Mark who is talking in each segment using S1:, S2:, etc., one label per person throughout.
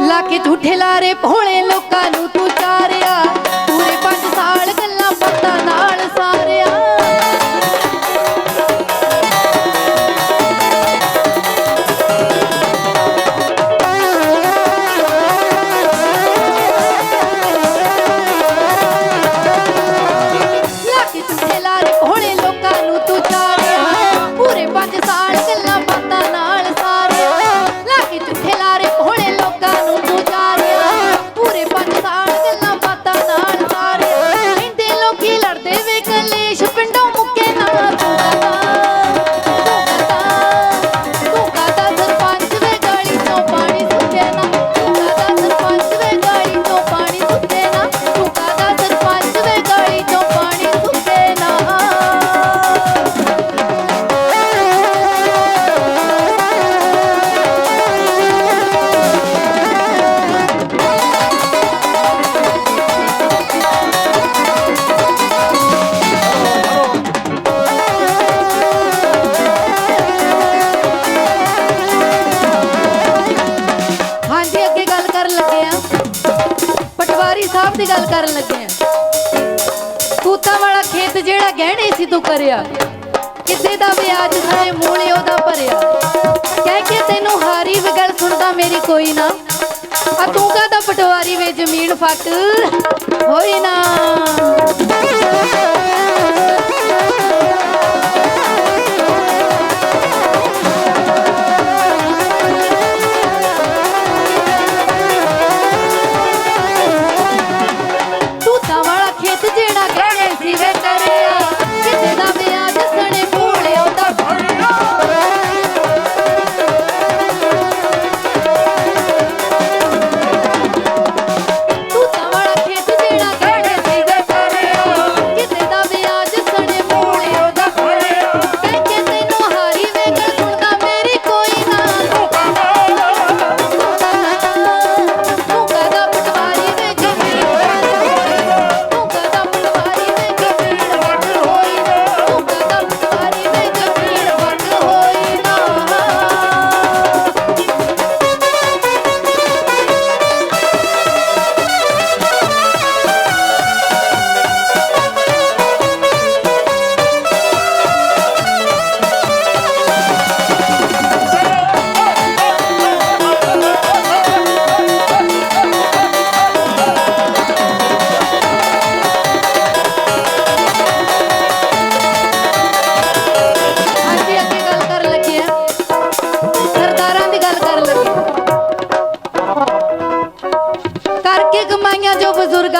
S1: ਲਾ ਕੇ ਝੂਠੇ ਲਾਰੇ ਭੋਲੇ ਲੋਕਾਂ ਨੂੰ ਤੂੰ ਚਾਰਿਆ। ਸਾਹਿਬ ਦੀ ਗੱਲ ਕਰਨ ਲੱਗੇ ਆ। ਤੂਤਾਂ ਵਾਲਾ ਖੇਤ ਜਿਹੜਾ ਗਹਿਣੇ ਸੀ ਤੂੰ ਕਰਿਆ ਕਿਸੇ ਦਾ ਵਿਆਜ ਸਾਰੇ ਮੂਲੇ ਉਹਦਾ ਭਰਿਆ। ਕਹਿ ਕੇ ਤੈਨੂੰ ਹਾਰੀ ਵਗਲ ਸੁਣਦਾ ਮੇਰੀ ਕੋਈ ਨਾ। ਆ ਤੂੰ ਕਾਹਦਾ ਪਟਵਾਰੀ ਵੇ ਜ਼ਮੀਨ ਫੱਟ? ਹੋਈ ਨਾ।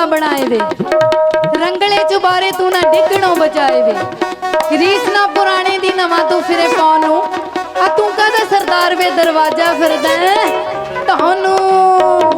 S1: ਨਾ ਬਣਾਏ ਵੇ। ਰੰਗਲੇ ਚੁਬਾਰੇ ਤੂੰ ਨਾ ਡਿੱਗਣੋਂ ਬਚਾਏ ਵੇ। ਰੀਸ ਨਾ ਪੁਰਾਣੇ ਦੀ ਨਵਾਂ ਤੂੰ ਫਿਰੇ ਪਾਉਣ। ਨੂੰ ਆ ਤੂੰ ਕਾਹਦਾ ਸਰਦਾਰ ਵੇ, ਦਰਵਾਜ਼ਾ ਫਿਰਦਾ ਤੁਹਾਨੂੰ